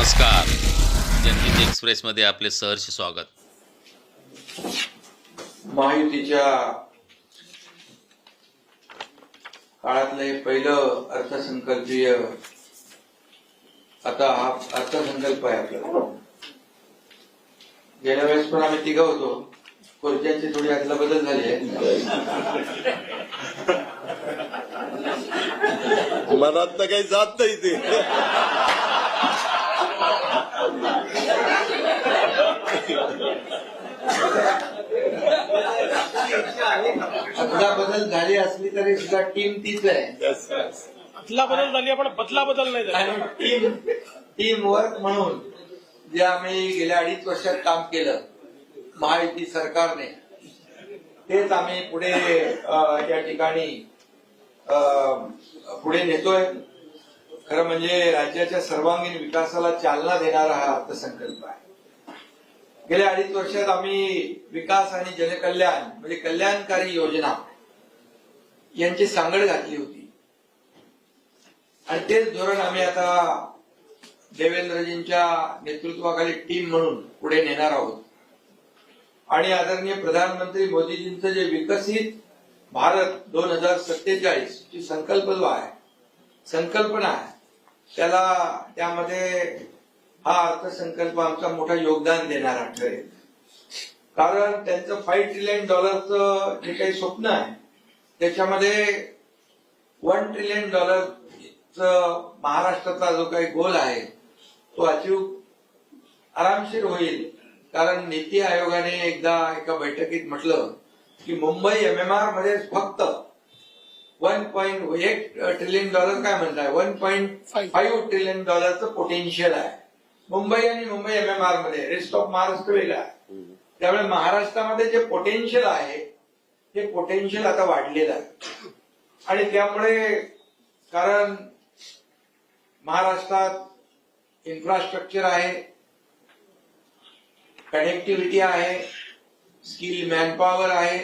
नमस्कार. जनहित एक्सप्रेसमध्ये आपले सहर्ष स्वागत. महायुतीच्या काळातलं हे पहिलं अर्थसंकल्पीय आता हा अर्थसंकल्प आहे आपल्याला. गेल्या वेळेस पण आम्ही तिघं होतो. खुर्च्यांची थोडी आदला बदल झाली आहे. मनात काही जात नाही ते. अदला बदल झाली असली तरी सुद्धा टीम तीच आहे. अदला बदल झाली पण बदला बदल नाही झाली. आणि टीम टीम वर्क म्हणून जे आम्ही गेल्या अडीच वर्षात काम केलं महायुती सरकारने तेच आम्ही पुढे अ, या ठिकाणी अ, पुढे नेतोय. खरं म्हणजे राज्याच्या सर्वांगीण विकासाला चालना देणारा हा अर्थसंकल्प आहे. गेल्या अडीच वर्षात आम्ही विकास आणि जनकल्याण म्हणजे कल्याणकारी योजना यांची सांगड घातली होती. आणि तेच धोरण आम्ही आता देवेंद्रजींच्या नेतृत्वाखाली टीम म्हणून पुढे नेणार आहोत. आणि आदरणीय प्रधानमंत्री मोदीजींचं जे विकसित भारत दोन हजार सत्तेचाळीस ची संकल्प जो आहे संकल्पना आहे त्याला त्यामध्ये हा अर्थसंकल्प आमचा मोठा योगदान देणारा ठरेल कारण त्यांचं फाईव्ह ट्रिलियन डॉलरचं जे काही स्वप्न आहे त्याच्यामध्ये वन ट्रिलियन डॉलरचं महाराष्ट्राचा जो काही गोल आहे तो अचीव आरामशीर होईल. कारण नीती आयोगाने एकदा एका बैठकीत म्हटलं की मुंबई एमएमआरमध्ये फक्त वन पॉईंट एक ट्रिलियन डॉलर काय म्हणताय? वन पॉईंट फाईव्ह ट्रिलियन डॉलरचं पोटेन्शियल आहे. मुंबई आणि मुंबई एमएमआरमध्ये रेस्ट ऑफ महाराष्ट्र वेगळा आहे. त्यामुळे महाराष्ट्रामध्ये जे पोटेन्शियल आहे ते पोटेन्शियल आता वाढलेलं आहे. आणि त्यामुळे कारण महाराष्ट्रात इन्फ्रास्ट्रक्चर आहे कनेक्टिव्हिटी आहे स्किल मॅनपॉवर आहे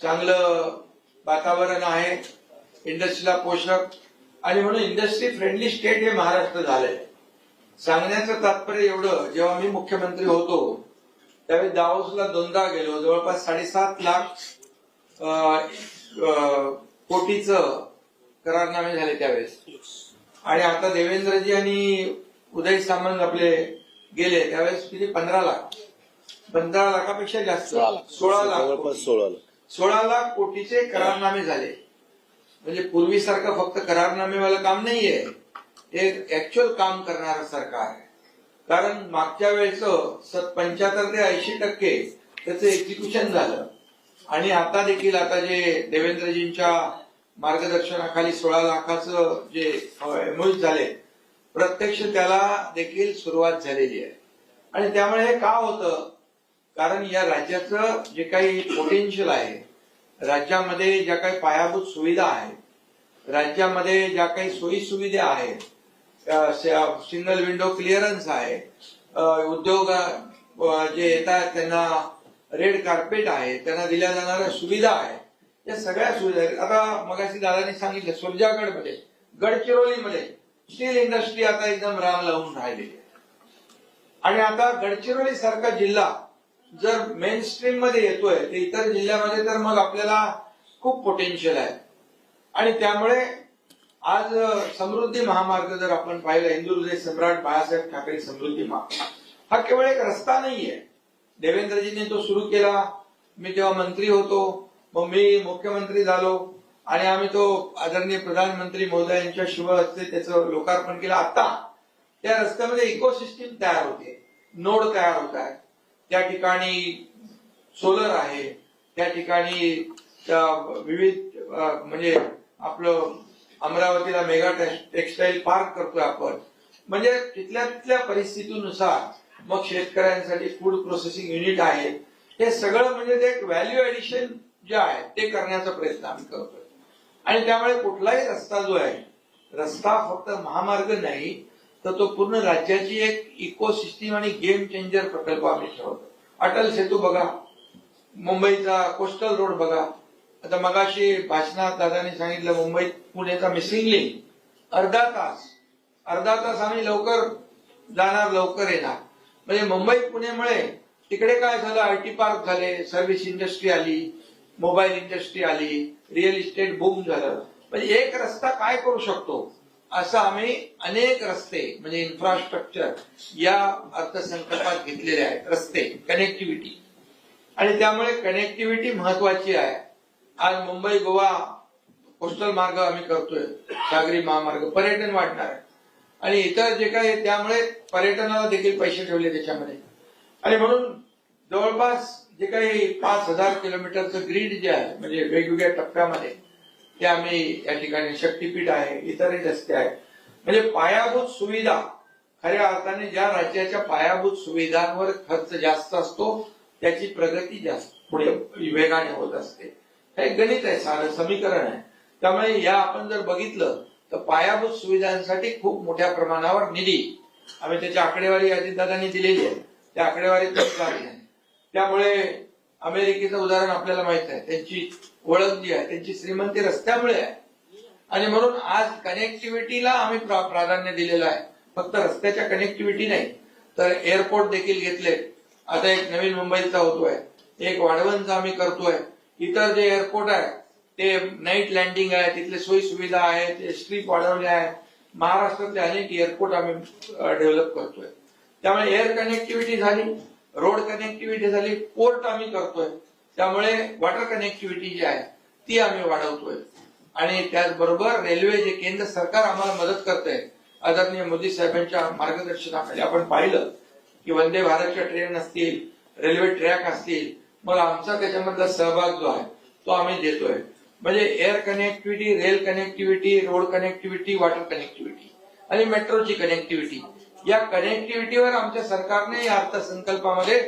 चांगलं वातावरण आहे इंडस्ट्रीला पोषक आणि म्हणून इंडस्ट्री फ्रेंडली स्टेट हे महाराष्ट्र झालंय. सांगण्याचं तात्पर्य एवढं जेव्हा मी मुख्यमंत्री होतो त्यावेळी दावोसला दोनदा गेलो जवळपास साडेसात लाख कोटीचं करारनामे झाले त्यावेळेस. आणि आता देवेंद्रजी आणि उदय सामंत आपले गेले त्यावेळेस किती? पंधरा लाख. पंधरा लाखापेक्षा जास्त. सोळा लाख. सोळा लाख. सोळा लाख कोटीचे करारनामे झाले. म्हणजे पूर्वीसारखं फक्त करारनामेवाला काम नाहीये. हे ऍक्च्युअल काम करणार सरकार आहे. कारण मागच्या वेळेचं पंच्याहत्तर ते ऐंशी टक्के त्याचं एक्झिक्युशन झालं. आणि आता देखील आता जे देवेंद्रजींच्या मार्गदर्शनाखाली सोळा लाखाचं जे एमओज झाले प्रत्यक्ष त्याला देखील सुरुवात झालेली आहे. आणि त्यामुळे हे का होतं? कारण या राज्याचं जे काही पोटेन्शियल आहे राज्यामध्ये ज्या काही पायाभूत सुविधा आहेत राज्यामध्ये ज्या काही सोयी सुविधा आहेत सिंगल विंडो क्लिअरन्स आहे उद्योग जे येतात त्यांना रेड कार्पेट आहे त्यांना दिल्या जाणाऱ्या सुविधा आहे या सगळ्या सुविधा आहेत. आता मगाशी दादाने सांगितलं सुरजागडमध्ये गडचिरोलीमध्ये स्टील इंडस्ट्री आता एकदम रांग लावून राहिलेली आहे. आणि आता गडचिरोली सारखा जिल्हा जर मेन स्ट्रीममध्ये येतोय ते इतर जिल्ह्यामध्ये तर मग आपल्याला खूप पोटेन्शियल आहे. आणि त्यामुळे आज समृद्धी महामार्ग जर आपण पाहिलं हिंदुहृदय सम्राट बाळासाहेब ठाकरे समृद्धी महामार्ग हा केवळ एक रस्ता नाहीये. देवेंद्रजींनी तो सुरू केला. मी तेव्हा मंत्री होतो. मग मी मुख्यमंत्री झालो. आणि आम्ही तो आदरणीय प्रधानमंत्री महोदयांच्या शुभ हस्ते त्याचं लोकार्पण केलं. आता त्या रस्त्यामध्ये इकोसिस्टीम तयार होते. नोड तयार होत आहे त्या ठिकाणी सोलर आहे त्या ठिकाणी विविध म्हणजे आपलं अमरावतीला मेगा टेक्सटाईल पार्क करतोय आपण. म्हणजे तिथल्या तिथल्या परिस्थितीनुसार मग शेतकऱ्यांसाठी फूड प्रोसेसिंग युनिट आहे. हे सगळं म्हणजे ते एक व्हॅल्यू ऍडिशन जे आहे ते करण्याचा प्रयत्न आम्ही करतोय. आणि त्यामुळे कुठलाही रस्ता जो आहे रस्ता फक्त महामार्ग नाही तर तो पूर्ण राज्याची एक इकोसिस्टीम आणि गेम चेंजर प्रकल्प आम्ही ठरवतो. अटल सेतू बघा मुंबईचा कोस्टल रोड बघा. आता मगाशी भाषणात दादानी सांगितलं मुंबईत पुण्याचा मिसिंग लिंक अर्धा तास अर्धा तास आम्ही लवकर जाणार लवकर येणार. म्हणजे मुंबई पुणेमुळे तिकडे काय झालं आय टी पार्क झाले सर्व्हिस इंडस्ट्री आली मोबाईल इंडस्ट्री आली रिअल इस्टेट बूम झालं. म्हणजे एक रस्ता काय करू शकतो? असं आम्ही अनेक रस्ते म्हणजे इन्फ्रास्ट्रक्चर या अर्थसंकल्पात घेतलेले आहेत. रस्ते कनेक्टिव्हिटी आणि त्यामुळे कनेक्टिव्हिटी महत्वाची आहे. आज मुंबई गोवा कोस्टल मार्ग आम्ही करतोय. सागरी महामार्ग पर्यटन वाढणार आहे. आणि इतर जे काही त्यामुळे पर्यटनाला देखील पैसे ठेवले त्याच्यामध्ये. आणि म्हणून जवळपास जे काही पाच हजार किलोमीटरचं ग्रीड जे आहे म्हणजे वेगवेगळ्या टप्प्यामध्ये ते आम्ही या ठिकाणी शक्तीपीठ आहे इतरही रस्ते आहेत. म्हणजे पायाभूत सुविधा खऱ्या अर्थाने ज्या राज्याच्या पायाभूत सुविधांवर खर्च जास्त असतो त्याची प्रगती जास्त पुढे वेगाने होत असते. हे गणित आहे सारं समीकरण आहे. त्यामुळे या आपण जर बघितलं तर पायाभूत सुविधांसाठी खूप मोठ्या प्रमाणावर निधी आम्ही त्याची आकडेवारी अजितदादांनी दिलेली आहे. त्या आकडेवारीत आहे त्यामुळे अमेरिकेचं उदाहरण आपल्याला माहीत आहे. त्यांची ओळख जी आहे त्यांची श्रीमंती रस्त्यामुळे आहे. आणि म्हणून आज कनेक्टिव्हिटीला आम्ही प्राधान्य दिलेलं आहे. फक्त रस्त्याच्या कनेक्टिव्हिटी नाही तर एअरपोर्ट देखील घेतले. आता एक नवीन मुंबईचा होतोय. एक वाढवणचा आम्ही करतोय. इतर जे एअरपोर्ट आहे ते नाईट लँडिंग आहे. तिथले सोयी सुविधा आहे ते स्ट्रीप वाढवले आहे. महाराष्ट्रातले अनेक एअरपोर्ट आम्ही डेव्हलप करतोय. त्यामुळे एअर कनेक्टिव्हिटी झाली. रोड कनेक्टिव्हिटी झाली पोर्ट आम्ही करतोय. त्यामुळे वॉटर कनेक्टिव्हिटी जी आहे ती आम्ही वाढवतोय. आणि त्याचबरोबर रेल्वे जे केंद्र सरकार आम्हाला मदत करतंय आदरणीय मोदी साहेबांच्या मार्गदर्शनाखाली आपण पाहिलं की वंदे भारतच्या ट्रेन असतील रेल्वे ट्रॅक असतील मग आमचा त्याच्यामधला सहभाग जो आहे तो आम्ही देतोय. म्हणजे air connectivity rail connectivity road connectivity water connectivity आणि मेट्रोची कनेक्टिव्हिटी या कनेक्टिव्हिटीवर आमच्या सरकारने या अर्थसंकल्पामध्ये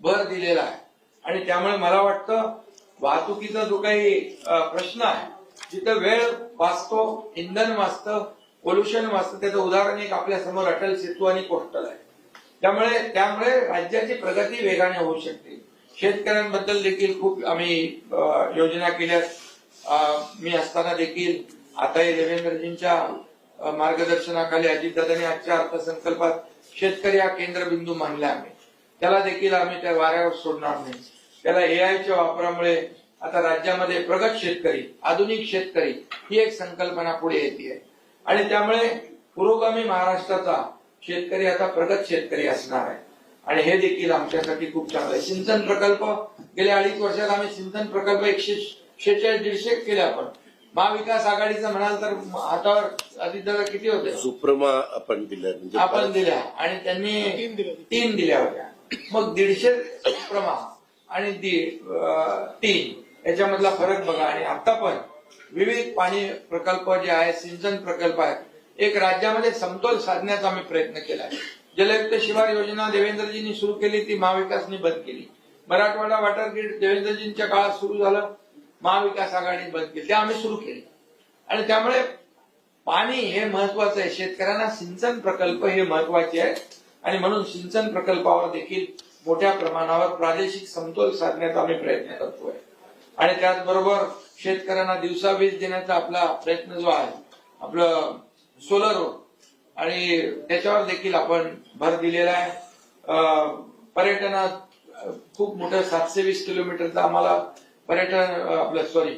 भर दिलेला आहे. आणि त्यामुळे मला वाटतं वाहतुकीचा जो काही प्रश्न आहे जिथं वेळ वाचतो इंधन वाचतं पोल्युशन वाचतं त्याचं उदाहरण एक आपल्यासमोर अटल सेतू आणि कोस्टल आहे. त्यामुळे त्यामुळे राज्याची प्रगती वेगाने होऊ शकते. शेतकऱ्यांबद्दल देखील खूप आम्ही योजना केल्या मी असताना देखील आताही देवेंद्रजींच्या मार्गदर्शनाखाली अजितदादांनी आजच्या अर्थसंकल्पात शेतकरी हा केंद्रबिंदू मानला आम्ही त्याला देखील आम्ही त्या वाऱ्यावर सोडणार नाही. त्याला एआयच्या वापरामुळे आता राज्यामध्ये प्रगत शेतकरी आधुनिक शेतकरी ही एक संकल्पना पुढे येते. आणि त्यामुळे पुरोगामी महाराष्ट्राचा शेतकरी आता प्रगत शेतकरी असणार आहे. आणि हे देखील आमच्यासाठी खूप चांगलं आहे. सिंचन प्रकल्प गेल्या अडीच वर्षात आम्ही सिंचन प्रकल्प एकशे शेहेचाळीस दीडशे केले आपण. महाविकास आघाडीचं म्हणाल तर हातावर अजितदादा किती होते? सुप्रमा आपण दिलं म्हणजे आपण दिल्या. आणि त्यांनी तीन दिल्या. दिल्या होत्या. मग दीडशे प्रमाण आणि दीड तीन. याच्यामधला फरक बघा. आणि आता पण विविध पाणी प्रकल्प जे आहे सिंचन प्रकल्प आहेत एक राज्यामध्ये समतोल साधण्याचा आम्ही प्रयत्न केलाय जलयुक्त शिवार योजना देवेंद्रजींनी सुरू केली ती महाविकासनी बंद केली. मराठवाडा वॉटर ग्रीड देवेंद्रजींच्या काळात सुरू झालं. महाविकास आघाडीने बंद केली ते आम्ही सुरू केले. आणि त्यामुळे पाणी हे महत्वाचं आहे. शेतकऱ्यांना सिंचन प्रकल्प हे महत्त्वाचे आहे. आणि म्हणून सिंचन प्रकल्पावर देखील मोठ्या प्रमाणावर प्रादेशिक समतोल साधण्याचा आम्ही प्रयत्न करतोय. आणि त्याचबरोबर शेतकऱ्यांना दिवसा वीज देण्याचा आपला प्रयत्न जो आहे आपलं सोलर आणि त्याच्यावर देखील आपण भर दिलेला आहे. पर्यटनात खूप मोठं सातशे वीस किलोमीटरचा आम्हाला पर्यटन आपलं सॉरी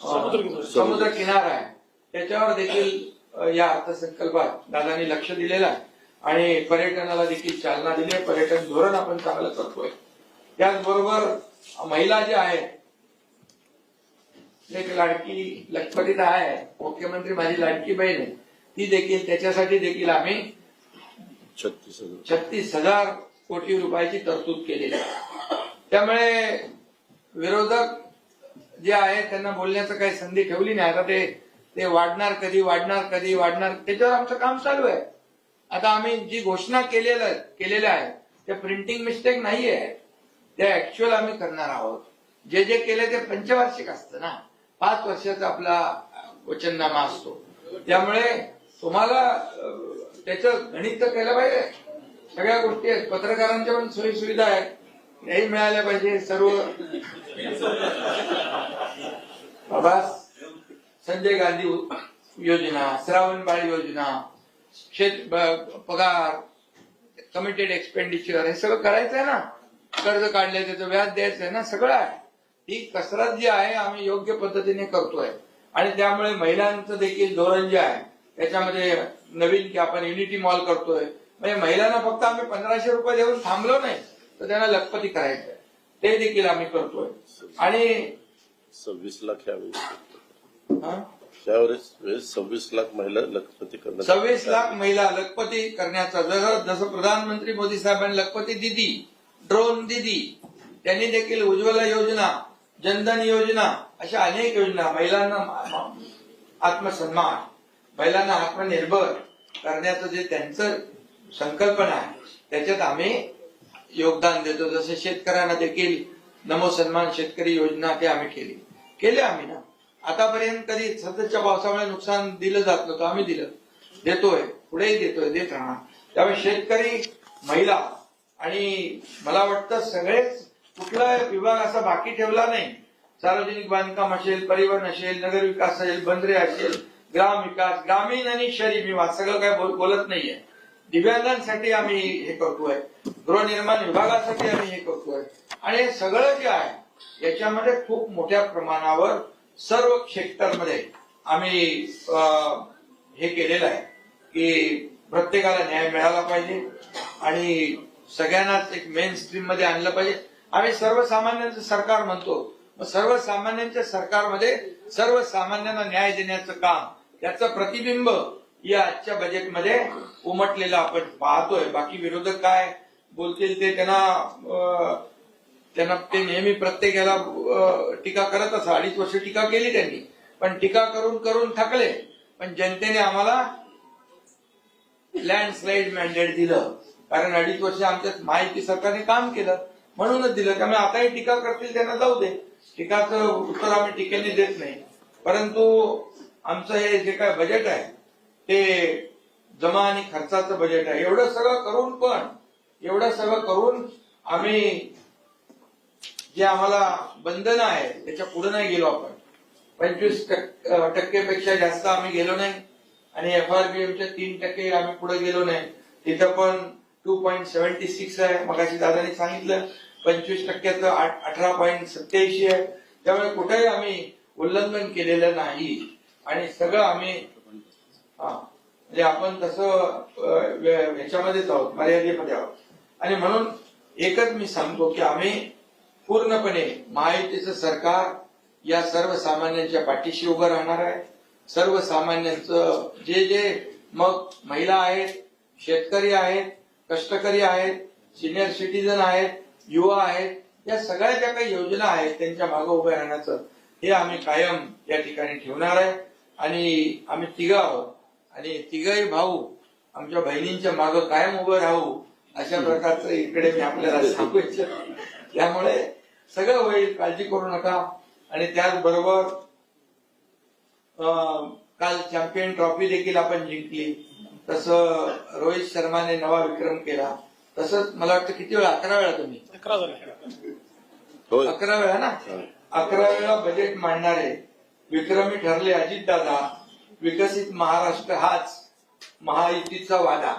समुद्रकिनारा. समुद्र किनारा. आहे. त्याच्यावर देखील या अर्थसंकल्पात दादांनी लक्ष दिलेलं आहे. आणि पर्यटनाला देखील चालना दिली आहे. पर्यटन धोरण आपण चांगलं करतोय त्याचबरोबर महिला ज्या आहेत एक लाडकी लखपतीत आहे. मुख्यमंत्री माझी लाडकी बहीण आहे. ती देखील त्याच्यासाठी देखील आम्ही छत्तीस हजार. छत्तीस हजार कोटी रुपयाची तरतूद केलेली आहे. त्यामुळे विरोधक जे आहे त्यांना बोलण्याचं काही संधी ठेवली नाही. आता ते ते वाढणार कधी वाढणार कधी वाढणार त्याच्यावर आमचं काम चालू आहे. आता आम्ही जी घोषणा केलेलं केलेल्या आहे त्या प्रिंटिंग मिस्टेक नाहीये. त्या ऍक्च्युअल आम्ही करणार आहोत. जे जे केले ते पंचवार्षिक असतं ना. पाच वर्षाचा आपला वचननामा असतो. त्यामुळे तुम्हाला त्याचं गणित तर केलं पाहिजे. सगळ्या गोष्टी आहेत. पत्रकारांच्या पण सोयी सुविधा आहेत. त्याही मिळाल्या पाहिजे सर्व। बाबा संजय गांधी योजना श्रावणबाळ योजना शेत पगार कमिटेड एक्सपेंडिचर हे सगळं करायचं आहे ना? कर्ज काढलंय त्याचं व्याज द्यायचं आहे ना? सगळं आहे. ही कसरत जी आहे आम्ही योग्य पद्धतीने करतोय. आणि त्यामुळे महिलांचं देखील धोरण जे आहे त्याच्यामध्ये नवीन की आपण युनिटी मॉल करतोय. म्हणजे महिलांना फक्त आम्ही पंधराशे रुपये देऊन थांबलो नाही. तर त्यांना लखपती करायचंय ते देखील आम्ही करतोय. आणि सव्वीस लाख यावेळी. हा? सव्वीस लाख महिला लखपती करण्यात सव्वीस लाख महिला लखपती करण्याचा जसं जसं प्रधानमंत्री मोदी साहेबांनी लखपती दिदी ड्रोन दिदी त्यांनी देखील उज्ज्वला योजना जनधन योजना अशा अनेक योजना महिलांना आत्मसन्मान महिलांना आत्मनिर्भर करण्याचं जे त्यांचं संकल्पना आहे त्याच्यात आम्ही योगदान देतो. जसं शेतकऱ्यांना देखील नमो सन्मान शेतकरी योजना ते आम्ही केली. केले आम्ही ना. आतापर्यंत कधी सततच्या पावसामुळे नुकसान दिलं जात नव्हतं. आम्ही दिलं. देतोय. पुढेही देतोय. देत राहणार. त्यामुळे शेतकरी महिला आणि मला वाटतं सगळेच कुठला विभाग असा बाकी ठेवला नाही. सार्वजनिक बांधकाम असेल परिवहन असेल नगर विकास असेल बंदरे असेल ग्राम विकास ग्रामीण आणि शहरी विभाग. सगळं काय बोल- बोलत नाहीये. दिव्यांगांसाठी आम्ही हे करतोय. गृहनिर्माण विभागासाठी आम्ही हे करतोय. आणि हे सगळं जे आहे याच्यामध्ये खूप मोठ्या प्रमाणावर सर्व क्षेत्रांमध्ये आम्ही अं, हे केलेलं आहे की प्रत्येकाला न्याय मिळाला पाहिजे आणि सगळ्यांनाच एक मेन स्ट्रीममध्ये आणलं पाहिजे. आम्ही सर्वसामान्यांचं सरकार म्हणतो. मग सर्वसामान्यांच्या सरकारमध्ये सर्वसामान्यांना न्याय देण्याचं काम त्याचं प्रतिबिंब या आजच्या बजेटमध्ये उमटलेलं आपण पाहतोय. बाकी विरोधक काय बोलतील ते त्यांना अं, त्यांना ते नेहमी प्रत्येकाला टीका करत असा. अडीच वर्ष टीका केली त्यांनी. पण टीका करून करून थकले. पण जनतेने आम्हाला लँडस्लाईड मॅन्डेट दिलं. कारण अडीच वर्ष आमच्या माहिती सरकारने काम केलं. म्हणूनच दिलं. त्यामुळे आताही टीका करतील त्यांना जाऊ दे. टीकाचं उत्तर आम्ही टीकेने देत नाही. परंतु आमचं हे जे काय बजेट आहे ते जमा आणि खर्चाचं बजेट आहे. एवढं सगळं करून पण एवढं सगळं करून आम्ही जे आम्हाला बंधनं आहे त्याच्या पुढे नाही गेलो आपण. पंचवीस टक्केपेक्षा जास्त आम्ही गेलो नाही. आणि एफ आर बी एमच्या तीन टक्के आम्ही पुढे गेलो नाही. तिथं पण टू पॉईंट सेव्हन्टी सिक्स आहे. मगाशी दादाने सांगितलं पंचवीस टक्क्याचं आठ- अठरा पॉईंट सत्याऐंशी आहे. त्यामुळे कुठेही आम्ही उल्लंघन केलेलं नाही. आणि सगळं आम्ही म्हणजे आपण तसं याच्यामध्येच आहोत मर्यादेमध्ये आहोत. आणि म्हणून एकच मी सांगतो की आम्ही पूर्णपणे महायुतीचं सरकार या सर्वसामान्यांच्या पाठीशी उभं राहणार आहे. सर्वसामान्यांचं जे जे मग महिला आहेत शेतकरी आहेत कष्टकरी आहेत सिनियर सिटीजन आहेत युवा आहेत या सगळ्या ज्या काही योजना आहेत त्यांच्या मागे उभं राहण्याचं हे आम्ही कायम या ठिकाणी ठेवणार आहे. आणि आम्ही तिघं आहोत. आणि तिघही भाऊ आमच्या बहिणींच्या मागे कायम उभं राहू अशा प्रकारचं इकडे मी आपल्याला सांगू इच्छितो. त्यामुळे सगळं होईल काळजी करू नका. आणि त्याचबरोबर अं, काल चॅम्पियन ट्रॉफी देखील आपण जिंकली. तसं रोहित शर्माने नवा विक्रम केला. तसंच मला वाटतं किती वेळा? अकरा वेळा तुम्ही? अकरा वेळा. ना? अकरा वेळा बजेट मांडणारे विक्रमी ठरले अजितदादा. विकसित महाराष्ट्र हाच महायुतीचा वादा.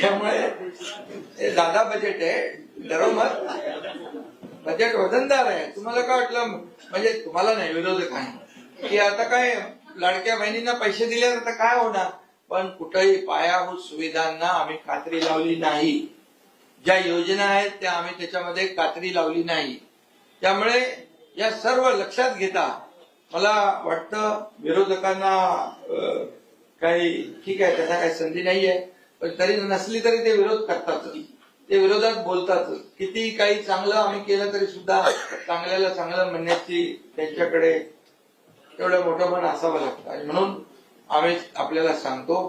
त्यामुळे दादा बजेट आहे बरोबर बजेट वजनदार आहे. तुम्हाला काय वाटलं? म्हणजे तुम्हाला नाही विरोधक आहे. की आता काय लाडक्या बहिणींना पैसे दिले आता काय होणार? पण कुठेही पायाभूत सुविधांना आम्ही खात्री लावली नाही. ज्या योजना आहेत त्या आम्ही त्याच्यामध्ये कात्री लावली नाही. त्यामुळे या सर्व लक्षात घेता मला वाटतं विरोधकांना अं, काही ठीक आहे त्याचा काही संधी नाहीये पण तरी नसली तरी ते विरोध करतात ते विरोधात बोलतात किती काही चांगलं आम्ही केलं तरी सुद्धा चांगल्याला चांगलं म्हणण्याची त्यांच्याकडे तेवढं मोठं मन असावं लागतं. आणि म्हणून आम्ही आपल्याला सांगतो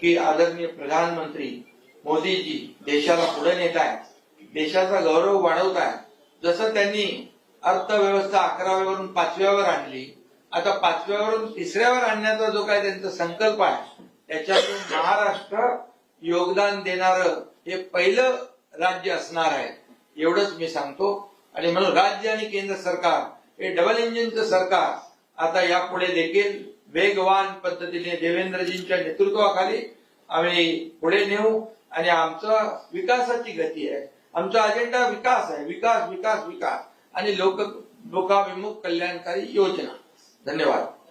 की आदरणीय प्रधानमंत्री मोदीजी देशाला पुढे नेत आहेत देशाचा गौरव वाढवत आहेत. जसं त्यांनी अर्थव्यवस्था अकराव्यावरून पाचव्यावर आणली आता पाचव्यावरून तिसऱ्यावर आणण्याचा जो काय त्यांचा संकल्प आहे त्याच्यातून महाराष्ट्र योगदान देणार हे पहिलं राज्य असणार आहे एवढंच मी सांगतो. आणि म्हणून राज्य आणि केंद्र सरकार हे डबल इंजिनचं सरकार आता यापुढे देखील वेगवान पद्धतीने देवेंद्रजींच्या नेतृत्वाखाली आम्ही पुढे नेऊ. आणि आमचा विकासाची गती आहे. आमचा अजेंडा विकास आहे. विकास विकास विकास. आणि लोक लोकाभिमुख कल्याणकारी योजना. 哪里玩？